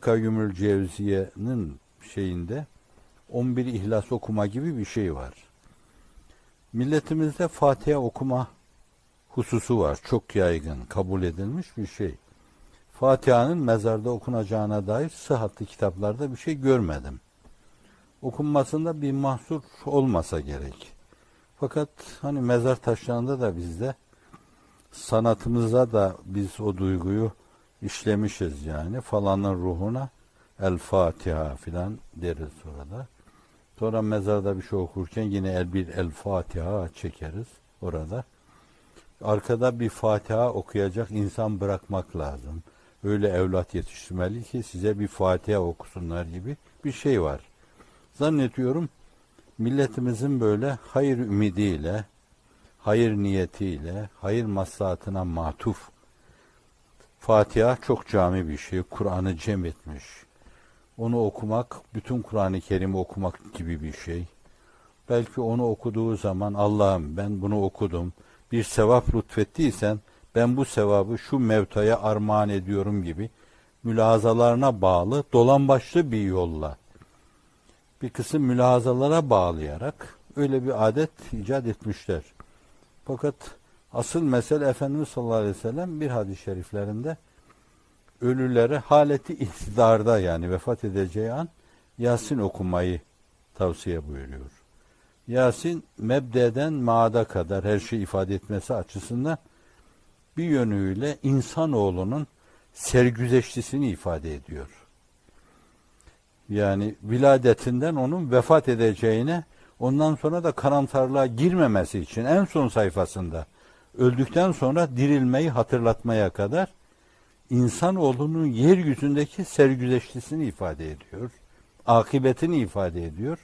Kayyumül Cevziye'nin şeyinde 11 ihlas okuma gibi bir şey var. Milletimizde Fatiha okuma hususu var. Çok yaygın, kabul edilmiş bir şey. Fatiha'nın mezarda okunacağına dair sıhhatli kitaplarda bir şey görmedim. Okunmasında bir mahsur olmasa gerek. Fakat hani mezar taşlarında da bizde sanatımıza da biz o duyguyu işlemişiz yani. Falanın ruhuna El Fatiha filan deriz orada. Sonra mezarda bir şey okurken yine el bir El Fatiha çekeriz orada. Arkada bir Fatiha okuyacak insan bırakmak lazım. Öyle evlat yetiştirmeli ki size bir Fatiha okusunlar gibi bir şey var. Zannediyorum milletimizin böyle hayır ümidiyle, hayır niyetiyle, hayır maslahatına matuf Fatiha çok cami bir şey. Kur'an'ı cem etmiş. Onu okumak, bütün Kur'an-ı Kerim'i okumak gibi bir şey. Belki onu okuduğu zaman Allah'ım ben bunu okudum. Bir sevap lütfettiysen ben bu sevabı şu mevtaya armağan ediyorum gibi mülahazalarına bağlı dolambaçlı bir yolla bir kısım mülahazalara bağlayarak öyle bir adet icat etmişler. Fakat asıl mesele Efendimiz sallallahu aleyhi ve sellem bir hadis-i şeriflerinde ölülere haleti ihtidarda yani vefat edeceği an Yasin okumayı tavsiye buyuruyor. Yasin mebdeden maada kadar her şeyi ifade etmesi açısından bir yönüyle insanoğlunun sergüzeştisini ifade ediyor. Yani viladetinden onun vefat edeceğine ondan sonra da karamsarlığa girmemesi için en son sayfasında öldükten sonra dirilmeyi hatırlatmaya kadar insanoğlunun yeryüzündeki sergüzeştisini ifade ediyor. Akıbetini ifade ediyor.